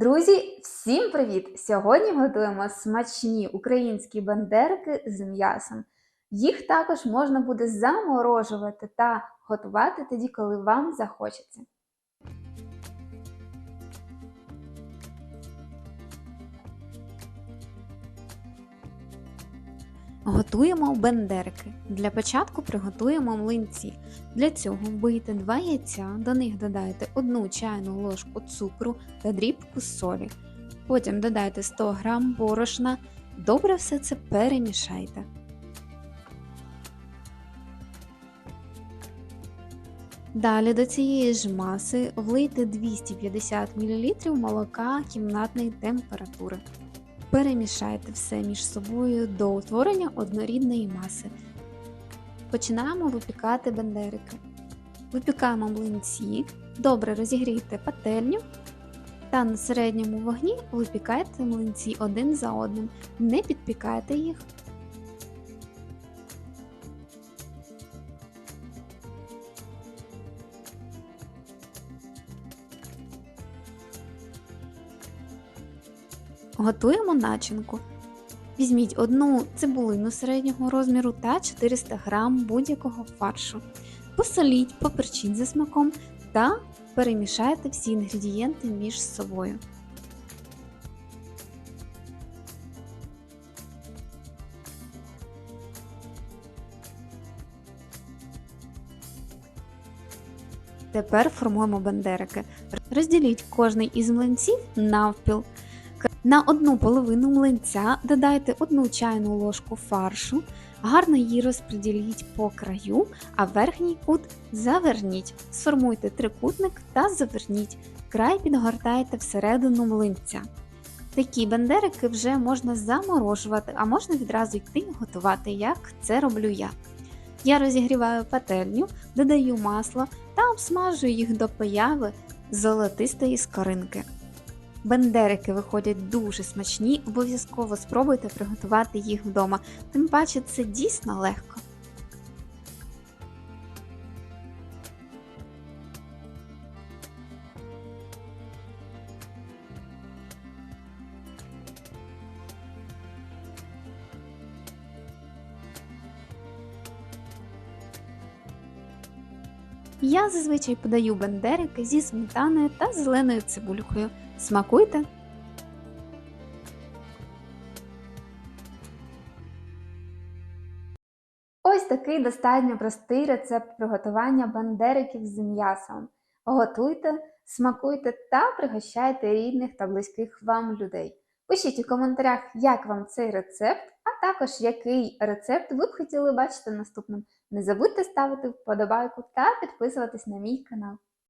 Друзі, всім привіт! Сьогодні готуємо смачні українські бандерки з м'ясом. Їх також можна буде заморожувати та готувати тоді, коли вам захочеться. Готуємо бендерики. Для початку приготуємо млинці. Для цього вбийте 2 яйця, до них додайте 1 чайну ложку цукру та дрібку солі. Потім додайте 100 г борошна. Добре все це перемішайте. Далі до цієї ж маси влийте 250 мл молока кімнатної температури. Перемішайте все між собою до утворення однорідної маси. Починаємо випікати бендерики. Випікаємо млинці, добре розігрійте пательню та на середньому вогні випікайте млинці один за одним, не підпікайте їх. Готуємо начинку. Візьміть одну цибулину середнього розміру та 400 г будь-якого фаршу. Посоліть, поперчіть за смаком та перемішайте всі інгредієнти між собою. Тепер формуємо бандерики. Розділіть кожний із млинців навпіл. На одну половину млинця додайте одну чайну ложку фаршу, гарно її розподіліть по краю, а верхній кут заверніть. Сформуйте трикутник та заверніть. Край підгортайте всередину млинця. Такі бендерики вже можна заморожувати, а можна відразу йти готувати, як це роблю я. Я розігріваю пательню, додаю масло та обсмажую їх до появи золотистої скоринки. Бендерики виходять дуже смачні, обов'язково спробуйте приготувати їх вдома, тим паче це дійсно легко. Я зазвичай подаю бендерики зі сметаною та зеленою цибулькою. Смакуйте! Ось такий достатньо простий рецепт приготування бандериків з м'ясом. Готуйте, смакуйте та пригощайте рідних та близьких вам людей. Пишіть у коментарях, як вам цей рецепт, а також який рецепт ви б хотіли бачити наступним. Не забудьте ставити вподобайку та підписуватись на мій канал.